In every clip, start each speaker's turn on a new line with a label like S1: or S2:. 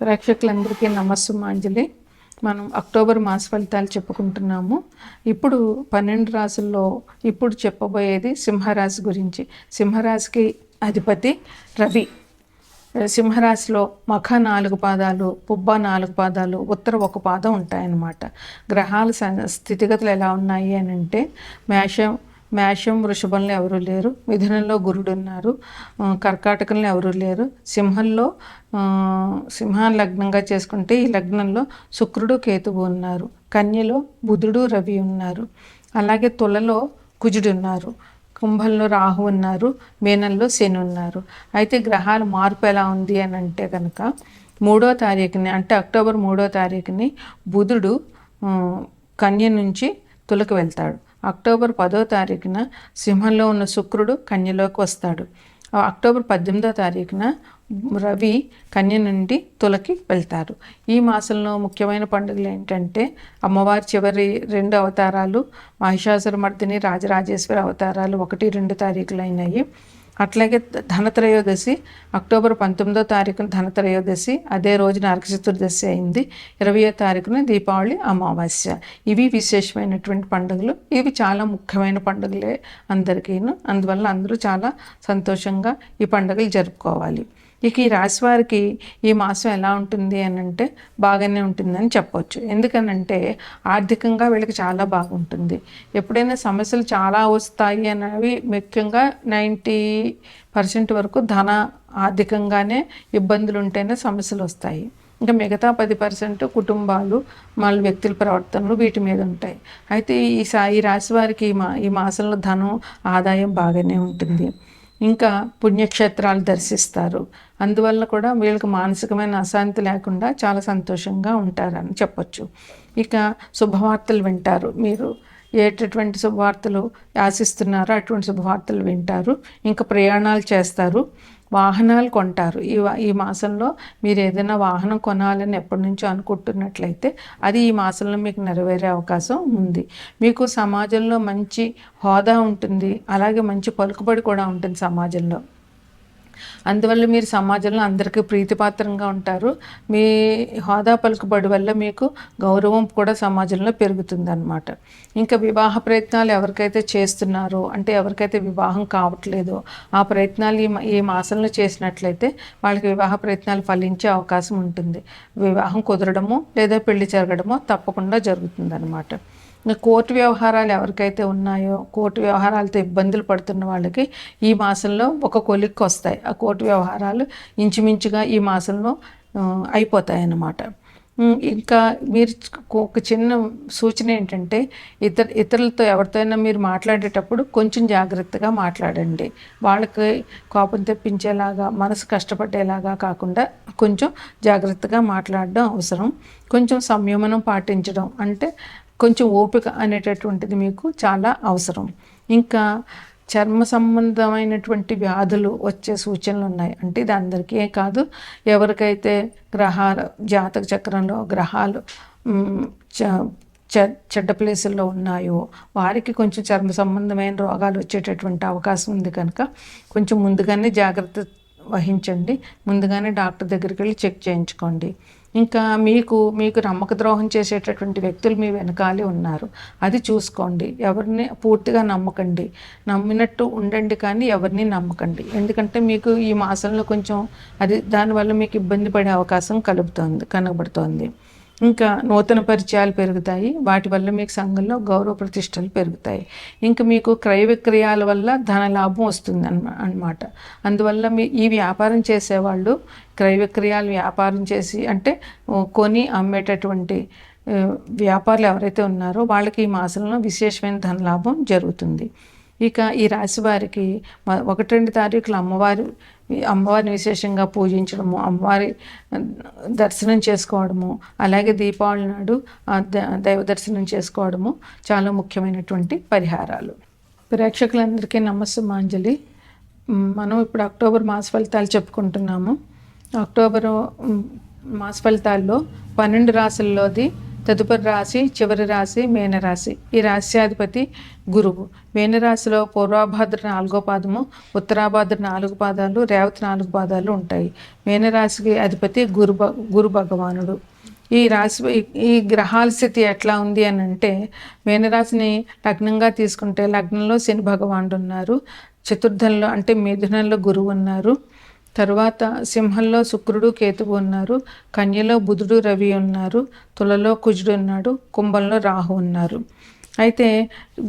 S1: ప్రేక్షకులందరికీ నమస్సుమాంజలి మనం అక్టోబర్ మాస ఫలితాలు చెప్పుకుంటున్నాము. ఇప్పుడు పన్నెండు రాసుల్లో ఇప్పుడు చెప్పబోయేది సింహరాశి గురించి. సింహరాశికి అధిపతి రవి. సింహరాశిలో మఖ నాలుగు పాదాలు పుబ్బ నాలుగు పాదాలు ఉత్తర ఒక పాదం ఉంటాయన్నమాట. గ్రహాల స- స్థితిగతులు ఎలా ఉన్నాయి అని అంటే మేషం మేషం వృషభంలో ఎవరు లేరు. మిథునంలో గురుడు ఉన్నారు. కర్కాటకంలో ఎవరు లేరు. సింహంలో సింహాన్ని లగ్నంగా చేసుకుంటే ఈ లగ్నంలో శుక్రుడు కేతువు ఉన్నారు. కన్యలో బుధుడు రవి ఉన్నారు. అలాగే తులలో కుజుడు ఉన్నారు. కుంభంలో రాహు ఉన్నారు. మీనంలో శని ఉన్నారు. అయితే గ్రహాల మార్పు ఎలా ఉంది అని అంటే కనుక మూడో తారీఖుని అంటే అక్టోబర్ మూడో తారీఖుని బుధుడు కన్య నుంచి తులకు వెళ్తాడు. అక్టోబర్ పదో తారీఖున సింహంలో ఉన్న శుక్రుడు కన్యలోకి వస్తాడు. అక్టోబర్ పద్దెనిమిదో తారీఖున రవి కన్య నుండి తులకి వెళ్తారు. ఈ మాసంలో ముఖ్యమైన పండుగలు ఏంటంటే అమ్మవారి చివరి రెండు అవతారాలు మహిషాసురమర్దిని రాజరాజేశ్వరి అవతారాలు ఒకటి రెండు తారీఖులు అయినాయి అట్లాగే ధనత్రయోదశి అక్టోబర్ పంతొమ్మిదో తారీఖున ధనత్రయోదశి అదే రోజు నరక చతుర్దశి అయింది. ఇరవయో తారీఖున దీపావళి అమావాస్య. ఇవి విశేషమైనటువంటి పండుగలు. ఇవి చాలా ముఖ్యమైన పండుగలే అందరికీను. అందువల్ల అందరూ చాలా సంతోషంగా ఈ పండుగలు జరుపుకోవాలి. ఇక ఈ రాశి వారికి ఈ మాసం ఎలా ఉంటుంది అని అంటే బాగానే ఉంటుందని చెప్పొచ్చు. ఎందుకనంటే ఆర్థికంగా వీళ్ళకి చాలా బాగుంటుంది. ఎప్పుడైనా సమస్యలు చాలా వస్తాయి అనేవి ముఖ్యంగా నైంటీ పర్సెంట్ వరకు ధన ఆర్థికంగానే ఇబ్బందులు ఉంటేనే సమస్యలు వస్తాయి. ఇంకా మిగతా పది పర్సెంట్ కుటుంబాలు మళ్ళీ వ్యక్తుల ప్రవర్తనలు వీటి మీద ఉంటాయి. అయితే ఈ సా ఈ రాశి వారికి ఈ మా ఈ మాసంలో ధనం ఆదాయం బాగానే ఉంటుంది. ఇంకా పుణ్యక్షేత్రాలు దర్శిస్తారు. అందువల్ల కూడా వీళ్ళకి మానసికమైన అశాంతి లేకుండా చాలా సంతోషంగా ఉంటారని చెప్పొచ్చు. ఇక శుభవార్తలు వింటారు. మీరు ఏటటువంటి శుభవార్తలు ఆశిస్తున్నారో అటువంటి శుభవార్తలు వింటారు. ఇంకా ప్రయాణాలు చేస్తారు. వాహనాలు కొంటారు. ఈ వా- ఈ మాసంలో మీరు ఏదైనా వాహనం కొనాలని ఎప్పటి నుంచో అనుకుంటున్నట్లయితే అది ఈ మాసంలో మీకు నెరవేరే అవకాశం ఉంది. మీకు సమాజంలో మంచి హోదా ఉంటుంది. అలాగే మంచి పలుకుబడి కూడా ఉంటుంది సమాజంలో. అందువల్ల మీరు సమాజంలో అందరికీ ప్రీతిపాత్రంగా ఉంటారు. మీ హోదా పలుకుబడి వల్ల మీకు గౌరవం కూడా సమాజంలో పెరుగుతుంది అనమాట ఇంకా వివాహ ప్రయత్నాలు ఎవరికైతే చేస్తున్నారో అంటే ఎవరికైతే వివాహం కావట్లేదో ఆ ప్రయత్నాలు ఈ ఈ మాసంలో చేసినట్లయితే వాళ్ళకి వివాహ ప్రయత్నాలు ఫలించే అవకాశం ఉంటుంది. వివాహం కుదరడము లేదా పెళ్ళి జరగడమో తప్పకుండా జరుగుతుంది అనమాట ఇంకా కోర్టు వ్యవహారాలు ఎవరికైతే ఉన్నాయో కోర్టు వ్యవహారాలతో ఇబ్బందులు పడుతున్న వాళ్ళకి ఈ మాసంలో ఒక కొలిక్కి వస్తాయి. ఆ కోర్టు వ్యవహారాలు ఇంచుమించుగా ఈ మాసంలో అయిపోతాయి అన్నమాట ఇంకా మీరు ఒక చిన్న సూచన ఏంటంటే ఇతర ఇతరులతో ఎవరితోనైనా మీరు మాట్లాడేటప్పుడు కొంచెం జాగ్రత్తగా మాట్లాడండి. వాళ్ళకి కోపం తెప్పించేలాగా మనసు కష్టపడేలాగా కాకుండా కొంచెం జాగ్రత్తగా మాట్లాడడం అవసరం. కొంచెం సంయమనం పాటించడం అంటే కొంచెం ఓపిక అనేటటువంటిది మీకు చాలా అవసరం. ఇంకా చర్మ సంబంధమైనటువంటి వ్యాధులు వచ్చే సూచనలు ఉన్నాయి. అంటే ఇది అందరికీ కాదు. ఎవరికైతే గ్రహాల జాతక చక్రంలో గ్రహాలు చ- చె- చెడ్డ ప్లేసుల్లో ఉన్నాయో వారికి కొంచెం చర్మ సంబంధమైన రోగాలు వచ్చేటటువంటి అవకాశం ఉంది కనుక కొంచెం ముందుగానే జాగ్రత్త వహించండి. ముందుగానే డాక్టర్ దగ్గరికి వెళ్ళి చెక్ చేయించుకోండి. ఇంకా మీకు మీకు నమ్మక ద్రోహం చేసేటటువంటి వ్యక్తులు మీ వెనకాలే ఉన్నారు. అది చూసుకోండి. ఎవరిని పూర్తిగా నమ్మకండి. నమ్మినట్టు ఉండండి కానీ ఎవరిని నమ్మకండి. ఎందుకంటే మీకు ఈ మాసంలో కొంచెం అది దానివల్ల మీకు ఇబ్బంది పడే అవకాశం కలుపుతోంది కనబడుతోంది. ఇంకా నూతన పరిచయాలు పెరుగుతాయి. వాటి వల్ల మీకు సంఘంలో గౌరవ ప్రతిష్టలు పెరుగుతాయి. ఇంకా మీకు క్రయ విక్రయాల వల్ల ధన లాభం వస్తుంది అన్న అనమాట అందువల్ల మీ ఈ వ్యాపారం చేసేవాళ్ళు క్రయ విక్రయాలు వ్యాపారం చేసి అంటే కొని అమ్మేటటువంటి వ్యాపారులు ఎవరైతే ఉన్నారో వాళ్ళకి ఈ మాసంలో విశేషమైన ధన లాభం జరుగుతుంది. ఇక ఈ రాశి వారికి ఒకటి రెండు తారీఖులు అమ్మవారి అమ్మవారిని విశేషంగా పూజించడము అమ్మవారి దర్శనం చేసుకోవడము అలాగే దీపావళి నాడు ద- దైవ దర్శనం చేసుకోవడము చాలా ముఖ్యమైనటువంటి పరిహారాలు. ప్రేక్షకులందరికీ నమస్సుమాంజలి. మనం ఇప్పుడు అక్టోబర్ మాస ఫలితాలు చెప్పుకుంటున్నాము. అక్టోబరు మాస ఫలితాల్లో పన్నెండు రాసుల్లోది తదుపరి రాశి చివరి రాశి మేనరాశి. ఈ రాశ్యాధిపతి గురువు. మేనరాశిలో పూర్వాభాద్ర నాలుగో పాదము ఉత్తరాభాద్ర నాలుగు పాదాలు రేవతి నాలుగు పాదాలు ఉంటాయి. మేనరాశికి అధిపతి గురు గురు భగవానుడు. ఈ రాశి ఈ గ్రహాల స్థితి ఎట్లా ఉంది అని అంటే మేనరాశిని లగ్నంగా తీసుకుంటే లగ్నంలో శని భగవానుడు ఉన్నారు. చతుర్థంలో అంటే మిథునంలో గురువు ఉన్నారు. తరువాత సింహంలో శుక్రుడు కేతువు ఉన్నారు కన్యలో బుధుడు రవి ఉన్నారు తులలో కుజుడు ఉన్నాడు కుంభంలో రాహు ఉన్నారు. అయితే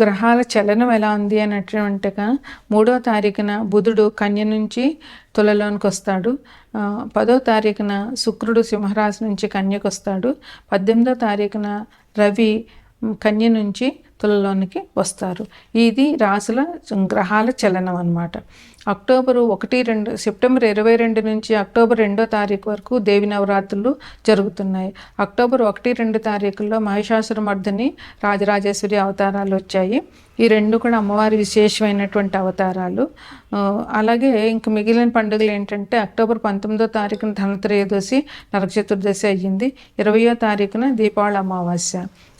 S1: గ్రహాల చలనం ఎలా ఉంది అన్నట్టుగా మూడో తారీఖున బుధుడు కన్య నుంచి తులలోనికి వస్తాడు పదో తారీఖున శుక్రుడు సింహరాశి నుంచి కన్యకు వస్తాడు పద్దెనిమిదో తారీఖున రవి కన్య నుంచి భక్తులలోనికి వస్తారు. ఇది రాసుల గ్రహాల చలనం అనమాట అక్టోబరు ఒకటి రెండు సెప్టెంబర్ ఇరవై రెండు నుంచి అక్టోబర్ రెండో తారీఖు వరకు దేవి నవరాత్రులు జరుగుతున్నాయి. అక్టోబర్ ఒకటి రెండు తారీఖుల్లో మహిషాసురమర్దిని రాజరాజేశ్వరి అవతారాలు వచ్చాయి. ఈ రెండు కూడా అమ్మవారి విశేషమైనటువంటి అవతారాలు. అలాగే ఇంక మిగిలిన పండుగలు ఏంటంటే అక్టోబర్ పంతొమ్మిదో తారీఖున ధనత్రయోదశి నరక చతుర్దశి అయ్యింది. ఇరవయో తారీఖున దీపావళి అమావాస్య.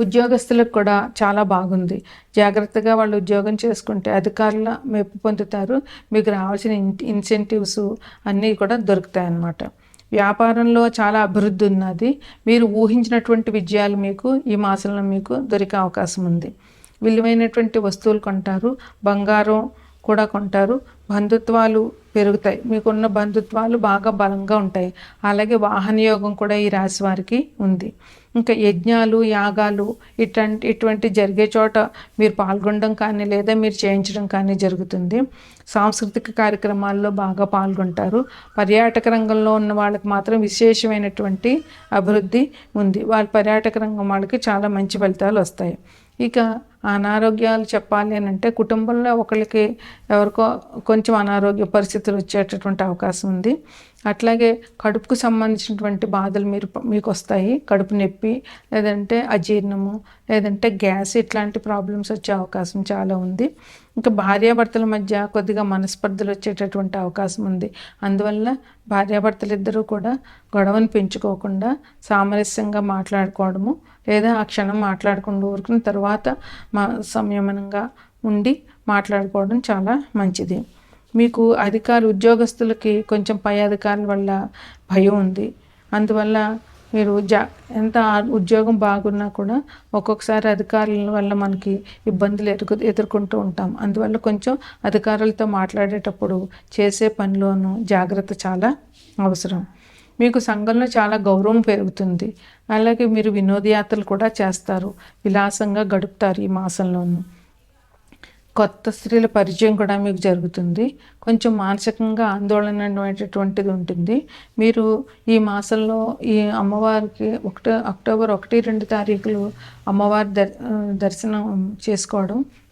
S1: ఉద్యోగస్తులకు కూడా చాలా బాగుంది. జాగ్రత్తగా వాళ్ళు ఉద్యోగం చేసుకుంటే అధికారుల మెప్పు పొందుతారు. మీకు రావాల్సిన ఇన్సెంటివ్స్ అన్నీ కూడా దొరుకుతాయి అన్నమాట వ్యాపారంలో చాలా అభివృద్ధి ఉన్నది. మీరు ఊహించినటువంటి విజయాలు మీకు ఈ మాసంలో మీకు దొరికే అవకాశం ఉంది. విలువైనటువంటి వస్తువులు కొంటారు. బంగారం కూడా కొంటారు. బంధుత్వాలు పెరుగుతాయి. మీకున్న బంధుత్వాలు బాగా బలంగా ఉంటాయి. అలాగే వాహన యోగం కూడా ఈ రాశి వారికి ఉంది. ఇంకా యజ్ఞాలు యాగాలు ఇట్లాంటి ఇటువంటి జరిగే చోట మీరు పాల్గొనడం కానీ లేదా మీరు చేయించడం కానీ జరుగుతుంది. సాంస్కృతిక కార్యక్రమాల్లో బాగా పాల్గొంటారు. పర్యాటక రంగంలో ఉన్న వాళ్ళకి మాత్రం విశేషమైనటువంటి అభివృద్ధి ఉంది. వాళ్ళ పర్యాటక రంగం వాళ్ళకి చాలా మంచి ఫలితాలు వస్తాయి. ఇక అనారోగ్యాలు చెప్పాలి అని అంటే కుటుంబంలో ఒకరికి ఎవరికో కొంచెం అనారోగ్య పరిస్థితులు వచ్చేటటువంటి అవకాశం ఉంది. అట్లాగే కడుపుకు సంబంధించినటువంటి బాధలు మీరు మీకు వస్తాయి. కడుపు నొప్పి లేదంటే అజీర్ణము లేదంటే గ్యాస్ ఇట్లాంటి ప్రాబ్లమ్స్ వచ్చే అవకాశం చాలా ఉంది. ఇంకా భార్యాభర్తల మధ్య కొద్దిగా మనస్పర్ధలు వచ్చేటటువంటి అవకాశం ఉంది. అందువల్ల భార్యాభర్తలు ఇద్దరూ కూడా గొడవను పెంచుకోకుండా సామరస్యంగా మాట్లాడుకోవడము లేదా ఆ క్షణం మాట్లాడకుండా ఊరుకున్న తర్వాత మా సంయమనంగా ఉండి మాట్లాడుకోవడం చాలా మంచిది. మీకు అధికారులు ఉద్యోగస్తులకి కొంచెం పై అధికారుల వల్ల భయం ఉంది. అందువల్ల మీరు జా ఎంత ఉద్యోగం బాగున్నా కూడా ఒక్కొక్కసారి అధికారుల వల్ల మనకి ఇబ్బందులు ఎదుర్కొ ఎదుర్కొంటూ ఉంటాం. అందువల్ల కొంచెం అధికారులతో మాట్లాడేటప్పుడు చేసే పనిలోనూ జాగ్రత్త చాలా అవసరం. మీకు సంఘంలో చాలా గౌరవం పెరుగుతుంది. అలాగే మీరు వినోదయాత్రలు కూడా చేస్తారు. విలాసంగా గడుపుతారు ఈ మాసంలోనూ. కొత్త స్త్రీల పరిచయం కూడా మీకు జరుగుతుంది. కొంచెం మానసికంగా ఆందోళన అనేటటువంటిది ఉంటుంది. మీరు ఈ మాసంలో ఈ అమ్మవారికి ఒకటి అక్టోబర్ ఒకటి రెండు తారీఖులు అమ్మవారి దర్ దర్శనం చేసుకోవడం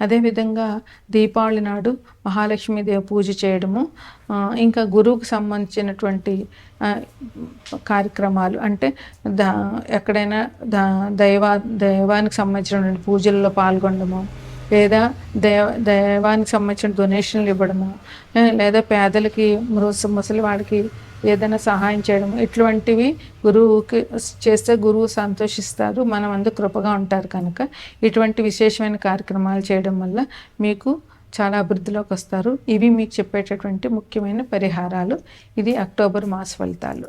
S1: అదేవిధంగా దీపావళి నాడు మహాలక్ష్మీదేవి పూజ చేయడము ఇంకా గురువుకు సంబంధించినటువంటి కార్యక్రమాలు అంటే దా ఎక్కడైనా దా దైవా దైవానికి సంబంధించినటువంటి పూజల్లో పాల్గొనడము లేదా దైవ దైవానికి సంబంధించిన డొనేషన్లు ఇవ్వడము లేదా పేదలకి ముసలి వాడికి ఏదైనా సహాయం చేయడం ఇటువంటివి గురువుకి చేస్తే గురువు సంతోషిస్తారు మనం అందరూ కృపగా ఉంటారు కనుక. ఇటువంటి విశేషమైన కార్యక్రమాలు చేయడం వల్ల మీకు చాలా అభివృద్ధిలోకి వస్తారు. ఇవి మీకు చెప్పేటటువంటి ముఖ్యమైన పరిహారాలు. ఇది అక్టోబర్ మాస ఫలితాలు.